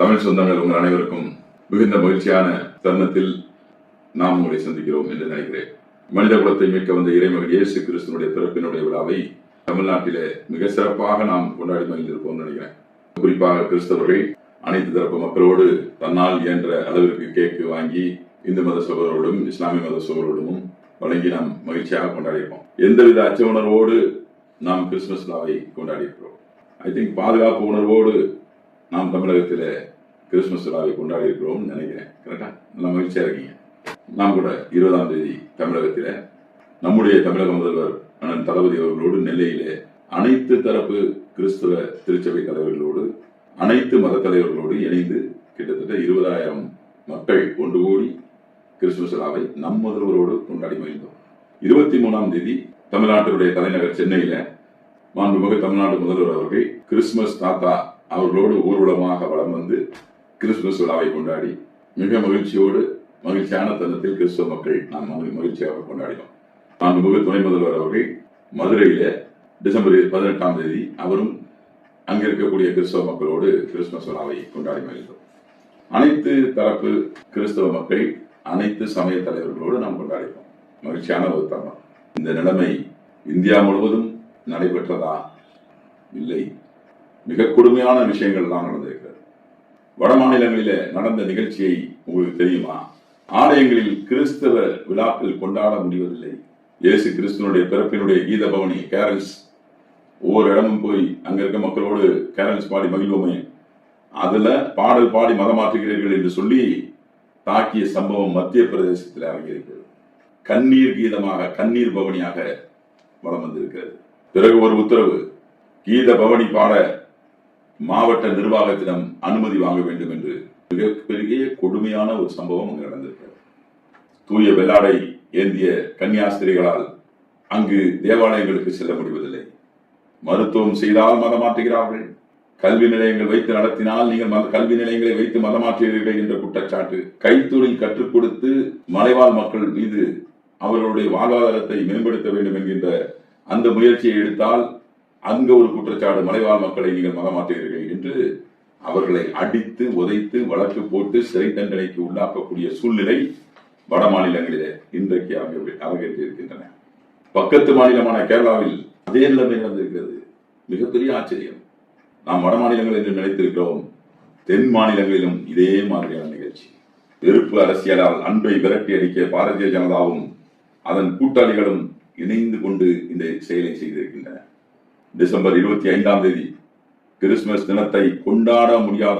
தமிழ் சொந்தங்கள் உங்கள் அனைவருக்கும் மிகுந்த மகிழ்ச்சியான தருணத்தில் நாம் உங்களை சந்திக்கிறோம் என்று நினைக்கிறேன். மனித குலத்தை மீட்க வந்த இறைமகன் இயேசு கிறிஸ்துனுடைய பிறப்பினுடைய விழாவை தமிழ்நாட்டிலே மிக சிறப்பாக நாம் கொண்டாடி மகிழ்ந்திருப்போம் நினைக்கிறேன். குறிப்பாக கிறிஸ்தவர்கள் அனைத்து தரப்பு மக்களோடு தன்னால் இயன்ற அளவிற்கு கேக்கு வாங்கி இந்து மத சகோதரோடும் இஸ்லாமிய மத சகோதரோடும் வழங்கி நாம் மகிழ்ச்சியாக கொண்டாடியிருப்போம். எந்தவித அச்ச உணர்வோடு நாம் கிறிஸ்துமஸ் விழாவை கொண்டாடியிருக்கிறோம். ஐ திங்க் பாதுகாப்பு உணர்வோடு நாம் தமிழகத்தில் கிறிஸ்துமஸ் விழாவை கொண்டாடி இருக்கிறோம்னு நினைக்கிறேன். கரெக்டா நல்ல மகிழ்ச்சியா இருக்கீங்க. நாம் கூட இருபதாம் தேதி தமிழகத்தில் நம்முடைய தமிழக முதல்வர் அண்ணன் தளபதி அவர்களோடு நெல்லையிலே அனைத்து தரப்பு கிறிஸ்தவ திருச்சபை தலைவர்களோடு அனைத்து மத தலைவர்களோடு இணைந்து கிட்டத்தட்ட இருபதாயிரம் மக்கள் ஒன்று கூடி கிறிஸ்துமஸ் விழாவை நம் முதல்வரோடு கொண்டாடி மகிழ்ந்தோம். இருபத்தி மூணாம் தேதி தமிழ்நாட்டினுடைய தலைநகர் சென்னையில மாண்புமிகு தமிழ்நாடு முதல்வர் அவர்கள் கிறிஸ்துமஸ் தாத்தா அவர்களோடு ஊர்வலமாக வளம் வந்து கிறிஸ்துமஸ் விழாவை கொண்டாடி மிக மகிழ்ச்சியோடு மகிழ்ச்சியான தருணத்தில் கிறிஸ்துவ மக்கள் நாம் மகிழ்ச்சியாக கொண்டாடினோம். முக துணை முதல்வர் அவர்கள் மதுரையில டிசம்பர் பதினெட்டாம் தேதி அவரும் அங்க இருக்கக்கூடிய கிறிஸ்தவ மக்களோடு கிறிஸ்துமஸ் விழாவை கொண்டாடி மகிழ்ந்தோம். அனைத்து தரப்பு கிறிஸ்தவ மக்கள் அனைத்து சமய தலைவர்களோடு நாம் கொண்டாடினோம். மகிழ்ச்சியான ஒரு தருணம். இந்த நிலைமை இந்தியா முழுவதும் நடைபெற்றதா? இல்லை. மிக கொடுமையான விஷயங்கள் தான் நடந்திருக்கிறது வட மாநிலங்களில நடந்த நிகழ்ச்சியை உங்களுக்கு தெரியுமா? ஆலயங்களில் கிறிஸ்தவ விழாக்கள் கொண்டாட முடிவதில்லை. இயேசு கிறிஸ்தனுடைய பிறப்பினுடைய கீத பவனி கேரல்ஸ். ஒவ்வொரு இடமும் போய் அங்க இருக்க மக்களோடு கேரல்ஸ் பாடி மகிழ்வோமே. அதுல பாடல் பாடி மதமாற்றுகிறீர்கள் என்று சொல்லி தாக்கிய சம்பவம் மத்திய பிரதேசத்தில் அரங்கியிருக்கிறது கண்ணீர் கீதமாக கண்ணீர் பவனியாக வளம் வந்திருக்கிறது. பிறகு ஒரு உத்தரவு. கீத பவனி பாட மாவட்ட நிர்வாகத்திடம் அனுமதி வாங்க வேண்டும் என்று மிகப்பெரிய கொடுமையான ஒரு சம்பவம் அங்கு நடந்திருக்கிறது. தூய வெள்ளாடை ஏந்திய கன்னியாஸ்திரிகளால் அங்கு தேவாலயங்களுக்கு செல்ல முடிவதில்லை. மருத்துவம் செய்தால் மதமாற்றுகிறார்கள் கல்வி நிலையங்கள் வைத்து நடத்தினால் நீங்கள் மத- கல்வி நிலையங்களை வைத்து மதமாற்றுகிறீர்கள் என்ற குற்றச்சாட்டு கைத்தொழில் கற்றுக் கொடுத்து மலைவாழ் மக்கள் மீது அவர்களுடைய வாழ்வாதாரத்தை மேம்படுத்த வேண்டும் என்கின்ற அந்த முயற்சியை எடுத்தால் அங்க ஒரு குற்றச்சாடு மலைவாழ் மக்களை நீங்கள் மதமாற்றுகிறீர்கள் என்று அவர்களை அடித்து உதைத்து வழக்கு போட்டு சிறை தண்டனைக்கு உள்ளாக்கக்கூடிய சூழ்நிலை வட மாநிலங்களிலே இன்றைக்கு அரங்க- அரங்கேற்றிருக்கின்றன பக்கத்து மாநிலமான கேரளாவில் அதே நிலைமை நடந்திருக்கிறது. மிகப்பெரிய ஆச்சரியம். நாம் வட மாநிலங்கள் என்று நினைத்திருக்கிறோம். தென் மாநிலங்களிலும் இதே மாதிரியான நிகழ்ச்சி. வெறுப்பு அரசியலால் அன்பை விரட்டி அடிக்க பாரதிய ஜனதாவும் அதன் கூட்டாளிகளும் இணைந்து கொண்டு இந்த செயலை செய்திருக்கின்றன டிசம்பர் இருபத்தி ஐந்தாம் தேதி கிறிஸ்துமஸ் தினத்தை கொண்டாட முடியாத